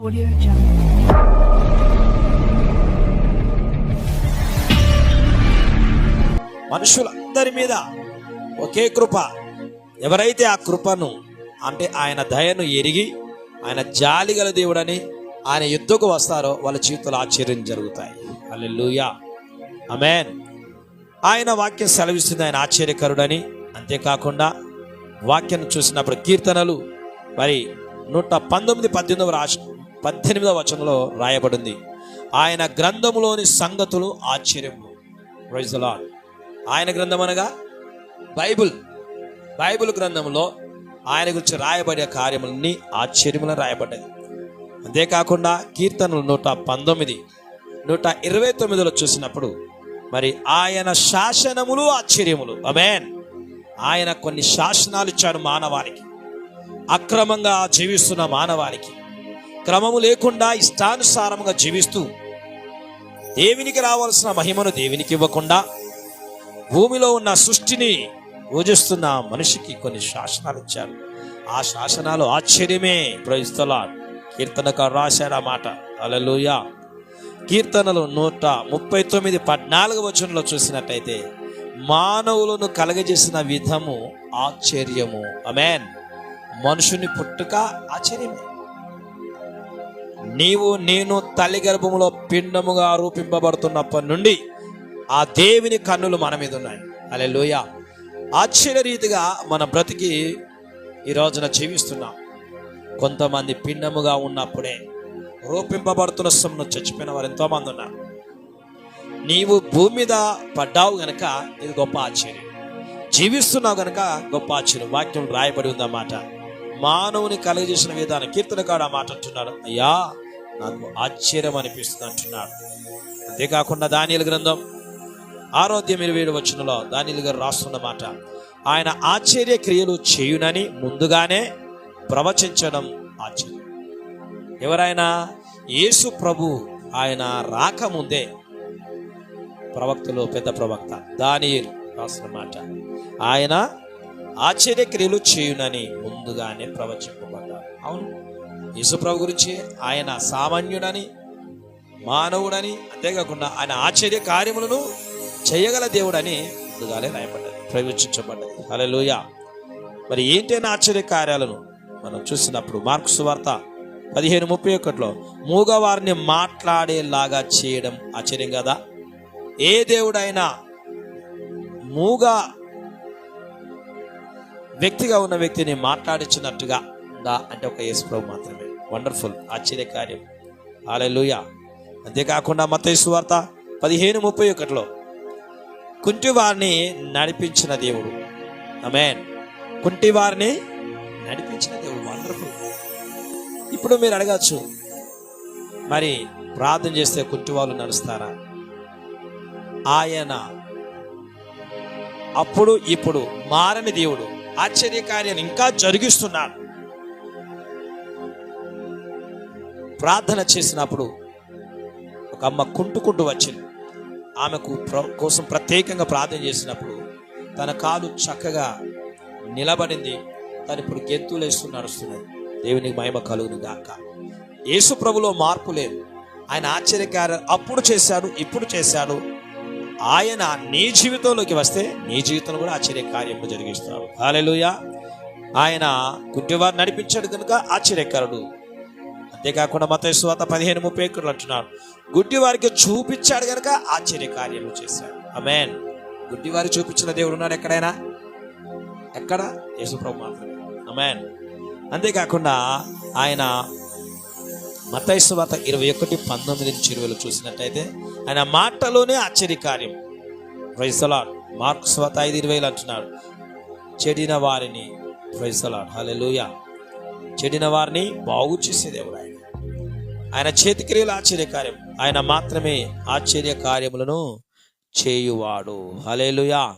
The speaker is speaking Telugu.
Audio మనుషులందరి మీద ఒకే కృప. ఎవరైతే ఆ కృపను అంటే ఆయన దయను ఎరిగి ఆయన జాలి గల దేవుడని ఆయన యుద్ధకు వస్తారో వాళ్ళ చేతులు ఆశ్చర్యం జరుగుతాయి. అల్లెలుయా అమెన్ ఆయన వాక్యం సెలవిస్తుంది ఆయన ఆశ్చర్యకరుడని. అంతేకాకుండా వాక్యం చూసినప్పుడు కీర్తనలు. మరి నూట పంతొమ్మిది పద్దెనిమిదవ రాశ పద్దెనిమిదవ వచనంలో రాయబడింది. ఆయన గ్రంథములోని సంగతులు ఆశ్చర్యము. ప్రైజ్ ఆయన గ్రంథం అనగా? బైబుల్. బైబిల్ గ్రంథంలో ఆయన గురించి రాయబడే కార్యములన్నీ ఆశ్చర్యములను రాయబడ్డాయి. అంతేకాకుండా కీర్తనలు నూట పంతొమ్మిది నూట ఇరవై తొమ్మిదిలో చూసినప్పుడు మరి ఆయన శాసనములు ఆశ్చర్యములు. అమేన్ ఆయన కొన్ని శాసనాలు ఇచ్చాడు మానవానికి. అక్రమంగా జీవిస్తున్న మానవానికి. క్రమము లేకుండా ఇష్టానుసారముగా జీవిస్తూ దేవునికి రావాల్సిన మహిమను దేవునికి ఇవ్వకుండా భూమిలో ఉన్న సృష్టిని పూజిస్తున్న మనిషికి కొన్ని శాసనాలు ఇచ్చారు. ఆ శాసనాలు ఆశ్చర్యమే. ప్రయిస్తలా కీర్తనకారు రాశాడు ఆ మాట. అలలోయ కీర్తనలు నూట ముప్పై తొమ్మిది పద్నాలుగు వచనంలో చూసినట్టయితే మానవులను కలగజేసిన విధము ఆశ్చర్యము. అమెన్ మనుషుని పుట్టుక ఆశ్చర్యమే. నీవు నేను తల్లి గర్భములో పిండముగా రూపింపబడుతున్నప్పటి నుండి ఆ దేవుని కన్నులు మన మీద ఉన్నాయి. అలే లోయ ఆశ్చర్యరీతిగా మన బ్రతికి ఈ రోజున జీవిస్తున్నాం. కొంతమంది పిండముగా ఉన్నప్పుడే రూపింపబడుతున్న సొమ్ము చచ్చిపోయిన వారు ఎంతోమంది ఉన్నారు. నీవు భూమి మీద పడ్డావు గనక ఇది గొప్ప ఆశ్చర్యం. జీవిస్తున్నావు గనక గొప్ప ఆశ్చర్యం. వాక్యం రాయబడి ఉందన్నమాట. మానవుని కలుగజేసిన విధానం కీర్తనకాడు ఆ మాట అంటున్నాడు. అయ్యా నాకు ఆశ్చర్యం అనిపిస్తుంది అంటున్నాడు. అంతేకాకుండా దానిల గ్రంథం ఆరోగ్యం ఇరవై వచ్చినలో వచనంలో దానియలు గారు రాస్తున్న మాట ఆయన ఆశ్చర్య క్రియలు చేయునని ముందుగానే ప్రవచించడం ఆశ్చర్యం. ఎవరైనా యేసు ప్రభు ఆయన రాకముందే ప్రవక్తలో పెద్ద ప్రవక్త దానియలు రాసిన మాట ఆయన ఆశ్చర్యక్రియలు చేయునని ముందుగానే ప్రవచింపబడ్డారు అవును. యేసుప్రభు గురించి ఆయన సామాన్యుడని మానవుడని అంతేకాకుండా ఆయన ఆశ్చర్య కార్యములను చేయగల దేవుడని ముందుగానే రాయబడ్డది అలా లూయ మరి ఏంటైనా ఆశ్చర్య కార్యాలను? మనం చూసినప్పుడు మార్క్స్ వార్త పదిహేను ముప్పై ఒకటిలో మూగవారిని మాట్లాడేలాగా చేయడం ఆశ్చర్యం కదా? ఏ దేవుడైనా మూగ వ్యక్తిగా ఉన్న వ్యక్తిని మాట్లాడించినట్టుగా ఉందా అంటే ఒక యేసుప్రభు మాత్రమే. వండర్ఫుల్ ఆశ్చర్య కార్యం ఆలెలుయ అంతేకాకుండా మత వార్త పదిహేను ముప్పై ఒకటిలో కుంటివారిని నడిపించిన దేవుడు. అమేన్ కుంటివారిని నడిపించిన దేవుడు వండర్ఫుల్ ఇప్పుడు మీరు అడగచ్చు మరి ప్రార్థన చేస్తే కుంటివాళ్ళు నడుస్తారా? ఆయన అప్పుడు ఇప్పుడు మారని దేవుడు ఆశ్చర్యకార్యాన్ని ఇంకా జరిగిస్తున్నాడు. ప్రార్థన చేసినప్పుడు ఒక అమ్మ కుంటుకుంటూ వచ్చింది. ఆమెకు కోసం ప్రత్యేకంగా ప్రార్థన చేసినప్పుడు తన కాలు చక్కగా నిలబడింది. తను ఇప్పుడు గెంతులు వేస్తూ నడుస్తున్నది దేవునికి మహిమ కలుగును గాక. యేసు ప్రభులో మార్పు లేదు. ఆయన ఆశ్చర్యకార అప్పుడు చేశాడు ఇప్పుడు చేశాడు. ఆయన నీ జీవితంలోకి వస్తే నీ జీవితంలో కూడా ఆశ్చర్య కార్యము జరిగిస్తాడు. హాలెలుయా ఆయన గుడ్డివారు నడిపించాడు కనుక ఆశ్చర్యకారుడు. అంతేకాకుండా మత స్వాత పదిహేను ముప్పై ఒకటి అంటున్నారు గుడ్డివారికి చూపించాడు కనుక ఆశ్చర్య కార్యాలు చేశాడు అమెన్ గుడ్డివారికి చూపించిన దేవుడు ఉన్నాడు ఎక్కడైనా? ఎక్కడ? యేసుప్రభు మాత్రమే. అమెన్ అంతేకాకుండా ఆయన మతైసు వాత ఇరవై ఒకటి పంతొమ్మిది నుంచి ఇరవైలో చూసినట్టయితే ఆయన మాటలోనే ఆశ్చర్యకార్యం. ప్రైసలాడ్ మార్క్స్ స్వాత ఐదు ఇరవైలు అంటున్నాడు. చెడిన వారిని ప్రైసలాడ్ హలెలుయ చెడిన వారిని బాగు చేసే దేవుడు ఆయన. ఆయన చేతిక్రియలు ఆశ్చర్యకార్యం. ఆయన మాత్రమే ఆశ్చర్య కార్యములను చేయువాడు. హలేలుయా